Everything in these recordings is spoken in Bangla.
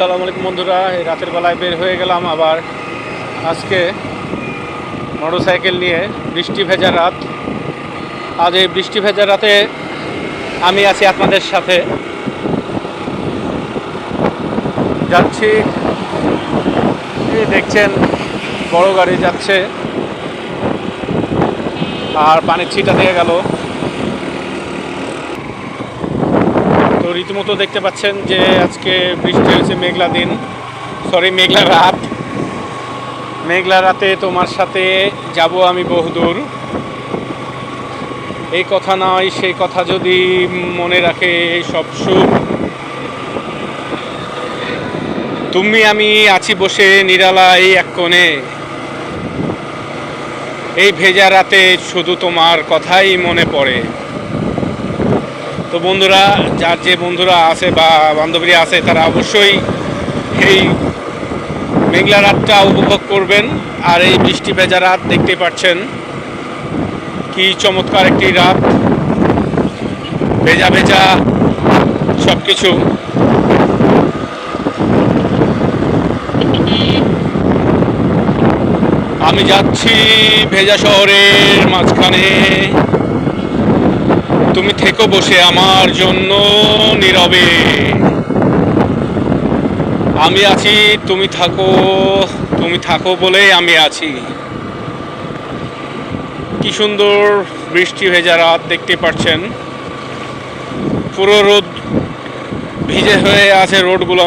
আসসালামু আলাইকুম বন্ধুরা, এই রাতের বেলায় বের হয়ে গেলাম আবার। আজকে মোটরসাইকেল নিয়ে বৃষ্টি ভেজা রাত। আজ এই বৃষ্টি ভেজা রাতে আমি আছি আপনাদের সাথে। যাচ্ছি। দেখছেন, বড় গাড়ি যাচ্ছে। আর পানির ছিটা থেকে গেল। রীতিমতো দেখতে পাচ্ছেন যে আজকে বৃষ্টি হয়েছে, মেঘলা দিন। সরি মেঘলা রাত। মেঘলা রাতে তোমার সাথে যাব আমি বহুদূর। এই কথা নয়, সেই কথা যদি মনে রাখে সব সুখ। তুমি, আমি আছি বসে নিরালায় এক কোণে। এই ভেজা রাতে শুধু তোমার কথাই মনে পড়ে। তো বন্ধুরা, যার যে বন্ধুরা আছে বা বান্ধবীরা আছে, তারা অবশ্যই এই মেঘলা রাতটা উপভোগ করবেন আর এই বৃষ্টি ভেজা রাত দেখতে পাচ্ছেন। কি চমৎকার একটি রাত। ভেজা ভেজা সব কিছু আমি যাচ্ছি ভেজা শহরের মাঝখানে। তুমি থেকো বসে আমার জন্য নীরবে। আমি আছি, তুমি থাকো তুমি থাকো বলেই আমি আছি। কি সুন্দর বৃষ্টি ভেজা রাত, দেখতে পাচ্ছেন। পুরো রোদ ভিজে হয়ে আছে রোডগুলো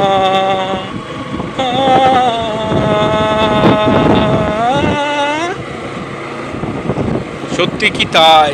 সত্যি কি তাই?